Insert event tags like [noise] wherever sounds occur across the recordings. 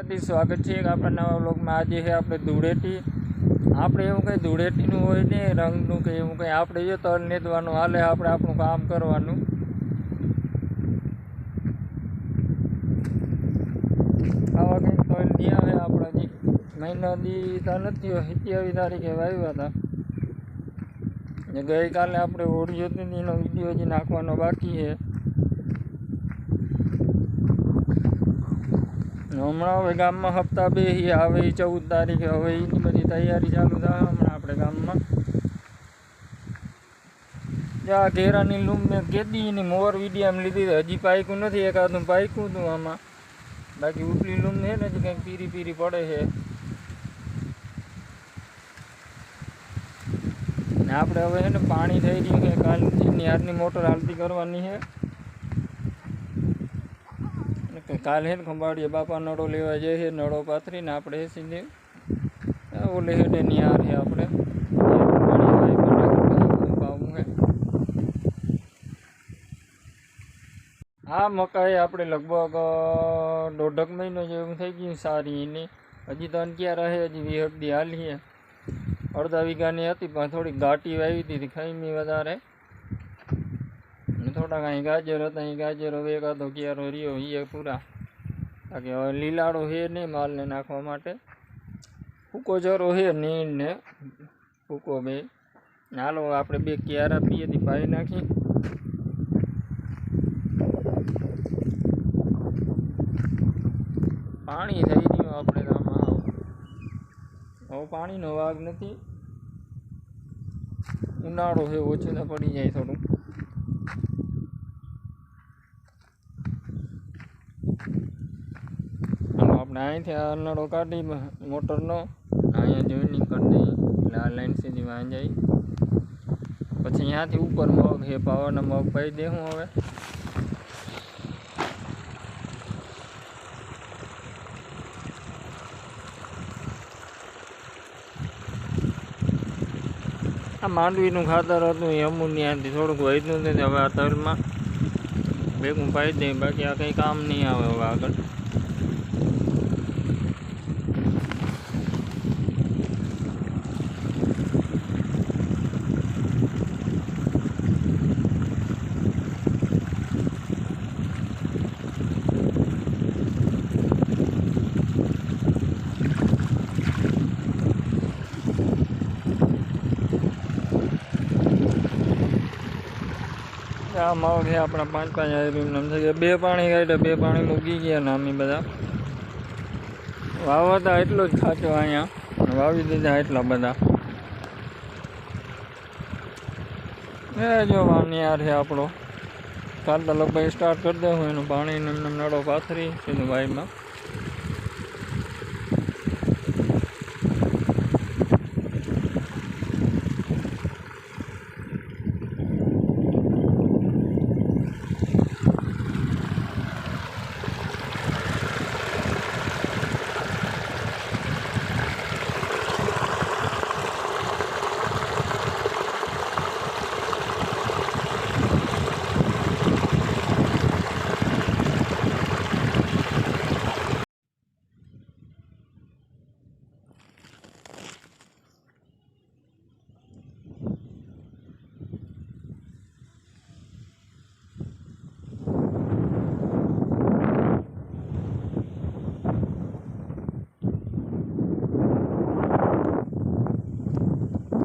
હાર્દિક સ્વાગત છે એક આપણા નવા વ્લોગમાં. આજે છે આપણે ધૂળેટી. આપણે એવું કંઈ ધૂળેટીનું હોય ને, રંગનું કે એવું કંઈ. આપણે જો તલ નેદવાનું, હાલે આપણે આપણું કામ કરવાનું. આવા કંઈક તલ નહીં આવે આપણા જે. મહિના દી તો નથી સિત્યાવીસ તારીખે વાવ્યા હતા. ને ગઈકાલે આપણે હોળી હતી ને એનો વીડિયો જે નાખવાનો બાકી છે. હમણાં હવે ગામમાં હપ્તા બે આવે, ચૌદ તારીખે હવે એની બધી તૈયારી ચાલુ થાય હમણાં આપણે ગામમાં. જ્યાં ઘેરાની લૂમ મેં કેદીની મોર વિડીયામ લીધી હજી પાયકું નથી, એકાદું પાયકું હતું આમાં. બાકી ઉપલી લૂમ છે ને, હજી કંઈક પીરી પીરી પડે છે. આપણે હવે છે ને પાણી થઈ ગયું છે કાલની નિહારની મોટર હાલતી કરવાની છે. કાલ ને ખંભાળીએ બાપા નળો લેવા છે નળો પાથરીને આપણે સીધે ઓલે હેડે નિહાર આપણે. હા મકાઈ આપણે લગભગ દોઢક મહિનો જેવું થઈ ગયું સારી એની. હજી તો અનક્યા રહે, હજી વીહકડી હાલી છે અડધા વીઘાની હતી પણ થોડીક ઘાટી વાવી હતી ખાઈમી વધારે. ને થોડા કાંઈ ગાજર હતા એ ગાજર હવે એકાદો ક્યારો રહ્યો એ પૂરા બાકી હવે લીલાડો છે નહીં માલને નાખવા માટે ફૂકો જરો છે નીણ ને ફૂકો બે હાલો આપણે બે ક્યારા પીએ થી પાઈ નાખી પાણી થઈ ગયું આપણે ગામમાં હવે પાણીનો વાગ નથી ઉનાળો છે ઓછું તો પડી જાય થોડું હાલો અહીંથી નળો કાઢી મોટરનો. અહીંયા જોઈનિંગ કરી દઈએ એટલે આ લાઈન સીધી વાં જાય. પછી અહીંયાથી ઉપર મગ છે, પાવાના મગ પાઈ દેવું હવે. આ માંડવીનું ખાતર હતું, એ ત્યાંથી થોડુંક વધ્યું નથી હવે આ તલમાં ભેગું પાઈ દઈએ બાકી આ કંઈ કામ નહીં આવે હવે આગળ. આ માવ છે, આપણા પાંચ પાંચ હાજરી નામ થઈ ગયા બે પાણી કાઢ્યા, બે પાણી મૂકી ગયા નામી બધા. વાવતા એટલો જ ખાચો અહીંયા વાવી દીધા એટલા બધા. એ જો વાનિયાર છે આપણો. કાલ તો લગભગ સ્ટાર્ટ કરી દેવું, એનું પાણી એમને નળો પાથરી, સીધું વાઈમાં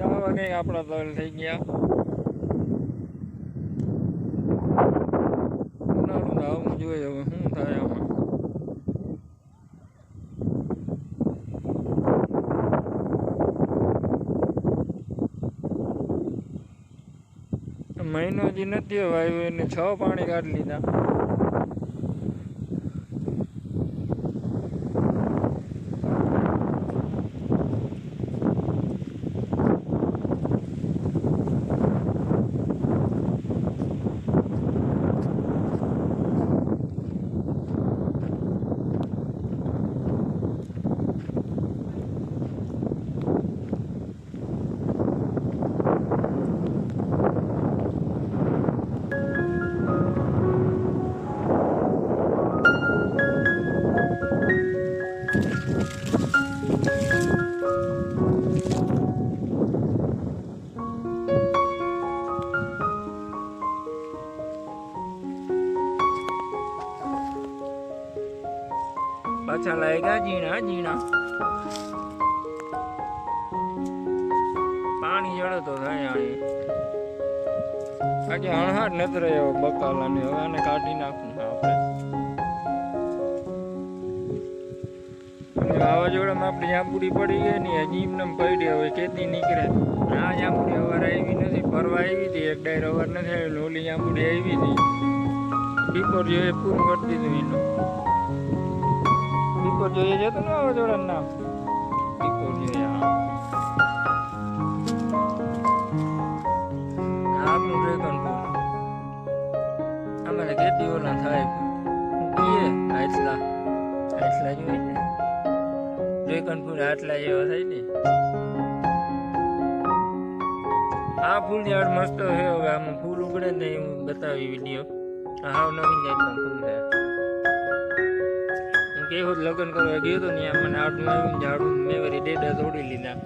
ચાલો કંઈક આપણા તલ થઈ ગયા. ઉનાળું તો આવું હવે, શું થાય આમાં? મહિનો જે નથી વાવ્યો એને છ પાણી કાઢી લીધા. લાગ્યા ઝીણા ઝીણા. પાણી જડે તો થાય બાકી હણહાટ નથી રહ્યો બકાલાને. હવે આને કાઢી નાખું વાવાઝોડામાં આપણી જાંબુડી પડી ગઈ ને હજી એમને એમ પડી હવે ખેતી નીકળે. આ જાંબુડી અવાર આવી નથી, ફરવા આવી હતી. એક ડાયર અવાર નથી આવી લોલી જાંબુડી આવી હતી. બપોર જોઈએ પૂરું કરી દીધું એનું. બપોર જોઈએ જતો ને વાવાઝોડાનું નામ. બપોર જોઈએ ખેતી ઓલા થાય. આટલા. આટલા જોઈએ છે. ડ્રેગન આટલા જેવા થાય ને. આ ફૂલ યાર મસ્ત છે હવે આમાં. ફૂલ ઉગડે ને હું બતાવી વીડિયો હાવ નવીન જાતના ફૂલ છે. કેવું લગ્ન કરવા ગયો તો ને મને આટલું આવ્યું ઝાડું મેં વળી ડેડા તોડી લીધા.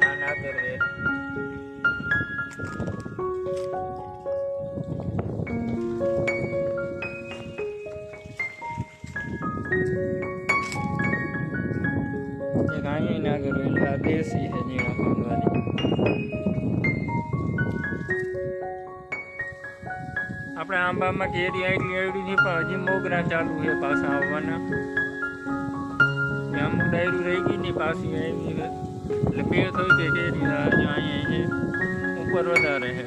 ના ના કરે એક અહીંયા ના કરું એટલે દેશી છે ઝીણા આપણે આંબામાં કેરી આટલી આવડી છે, પણ મોગરા ચાલુ છે પાછા આવવાના. અમુક ડાયરું રહી ગઈ ને પાછી આવી છે. એટલે બે થઈ ગઈ કેરી અહીંયા છે, ઉપર વધારે છે.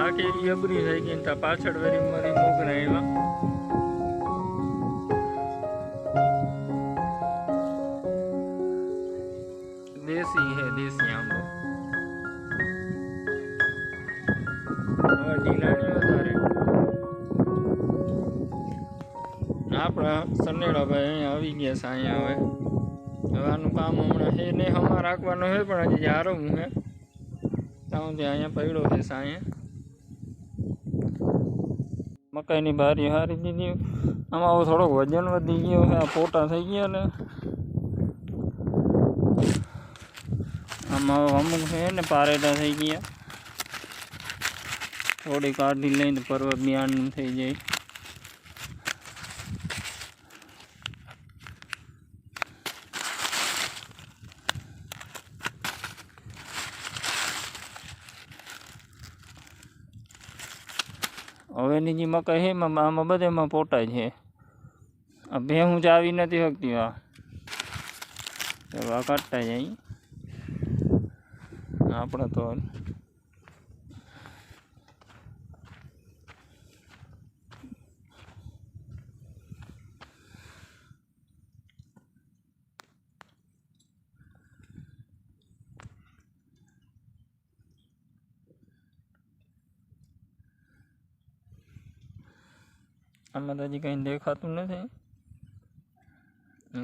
આ કેરી અબરી થઈ ગઈ ત્યાં પાછળ વરી મારી મોગરા એવા દેશી હે દેશી આંબો. હવે ઢીલાની વધારે આપણા સનેડાભાઈ અહીંયા આવી ગયા છે, અહીંયા હવે. હવે આનું કામ હમણાં હે ને હમણાં રાખવાનું છે, પણ હજી જારો હું ત્યાં સુધી અહીંયા પડ્યો છે અહીંયા મકાઈની બારી હારી દીધી. આમાં થોડોક વજન વધી ગયો છે, આ પોટા થઈ ગયા ને. આમાં અમુક છે ને પારેટા થઈ ગયા. થોડી કાઢી લઈને પર્વત બિયારણ થઈ જાય. હવેની જે મકાઈ છે એમાં આમાં બધામાં પોટાય છે. આ ભેહું ચાવી નથી શકતી આ. કાઢતા જાય આપણે તો આમાં તો હજી કંઈ દેખાતું નથી.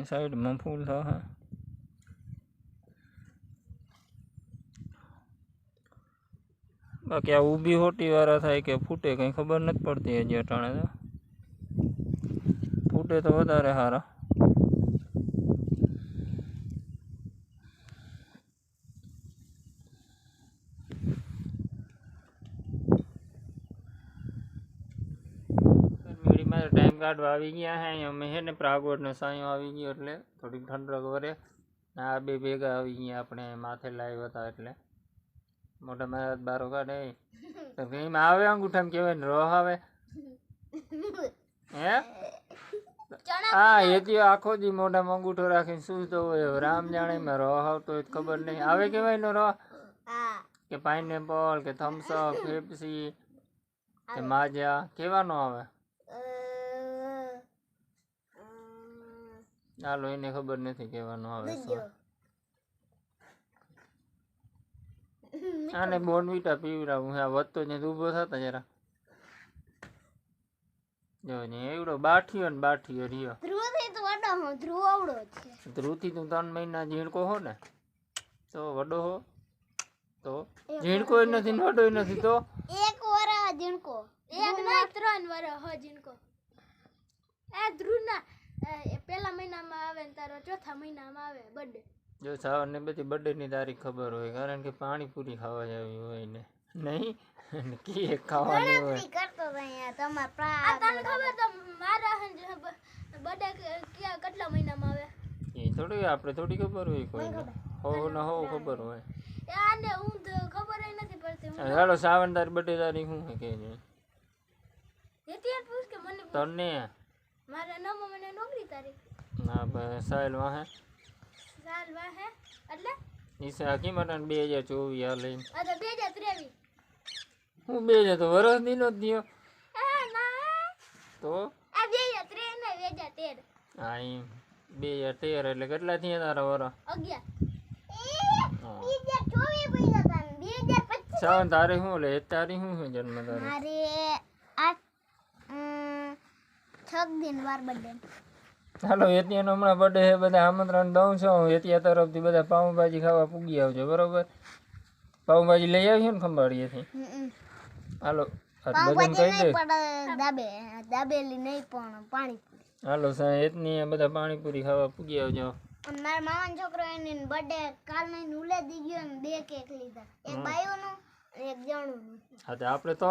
સાઈડમાં ફૂલ થશે બાકી આ ઊભી હોટી વાળા થાય કે ફૂટે કંઈ ખબર નથી પડતી હજી અટાણે તો. ફૂટે તો વધારે સારા ટાઈમ કાઢવા આવી ગયા હે અહીંયા અમે હે ને પ્રાગવડનો સાયો આવી ગયો એટલે થોડીક ઠંડક વરે. ને આ બે ભેગા આવી ગયા આપણે માથે લાવ્યા હતા એટલે. મોટા મારા બારો કાઢે. તો એમાં આવે અંગૂઠામાં કહેવાય ને રોહ આવે. હે? હા એથી આખો દી મોઢામાં અંગૂઠો રાખીને સૂતો હોય રામ જાણે એમાં રોહ આવતો હોય ખબર નહીં. આવે કહેવાય નો રોહ? કે પાઇનેપલ કે થમ્સઅપ પેપ્સી કે માજા કેવાનો આવે? ચાલો એને ખબર નથી કહેવાનું આવે [laughs] આને બોર્નવીટા પીવડાવું. આ વધતો ને ઊભો થતા જરા. જો ને એવડો બાઠિયો ને બાઠિયો રહ્યો. ધ્રુવથી તો વડો હું ધ્રુવ અવડો છે. ધ્રુવથી તું ત્રણ મહિના ઝીણકો હો ને તો વડો હો. તો ઝીણકો નથી વડો નથી તો? એક વરા જીણકો એક ના. ત્રણ વર હ જીનકો એ ધ્રુવના એ પેલા મહિનામાં આવે ને તારો ચોથા મહિનામાં આવે બર્થડે જો સાવરને બધી બર્થડેની તારીખ ખબર હોય કારણ કે પાણીપુરી ખાવા જવી હોય ને. નહીં? કી ખાવાની હોય. કરતો અહીંયા તમારા આ પ્રા તને ખબર તો મારા બર્થડે કયા કેટલા મહિનામાં આવે? એ થોડી આપણે થોડી ખબર હોય કોઈને. હો ને હો ખબર હોય. એ આને હું તો ખબર નથી પડતી. હું હાલો સાવન તારી બર્થડે તારી શું હે કે છે? હેતી પૂછ કે મને તને. મારા નામ મને નોકરી તારી. ના બસ સાહેલ વાહે. સાહેલ વાહે. એટલે? ઈસે હાકી માટે બે હજાર ચોવીસ હાલે આ બે હજાર ત્રેવીસ. હું બે હજાર તો વરસ દી જ ના. તો? આ બે હજાર ત્રેવીસ ને બે હજાર તેર. હા એમ. બે હજાર તેર એટલે કેટલા થયા તારા વરસ? અગિયાર. સાવન તારે શું લે? તારી શું છે જન્મ તારે મારે આઠ છ દિન વાર બર્થડે હાલો એતિયાનો હમણાં બર્થડે છે બધા આમંત્રણ દઉં છું. એતિયા તરફથી બધા પાઉંભાજી ખાવા પૂગી આવજો બરોબર? પાઉંભાજી લઈ આવ્યો ને ખંભાળીએથી હાલો બધાને કહી દે. દાબે દાબેલી નહીં પણ પાણી હાલો સાહેબ એતની બધા પાણીપુરી ખાવા પૂગી આવજો. મારા મામાનો છોકરો એની બર્થડે કાલ નહીં ઉલે દી ગયો ને બે કેક લીધા. એક બાયુનું અને એક હા તો આપણે તો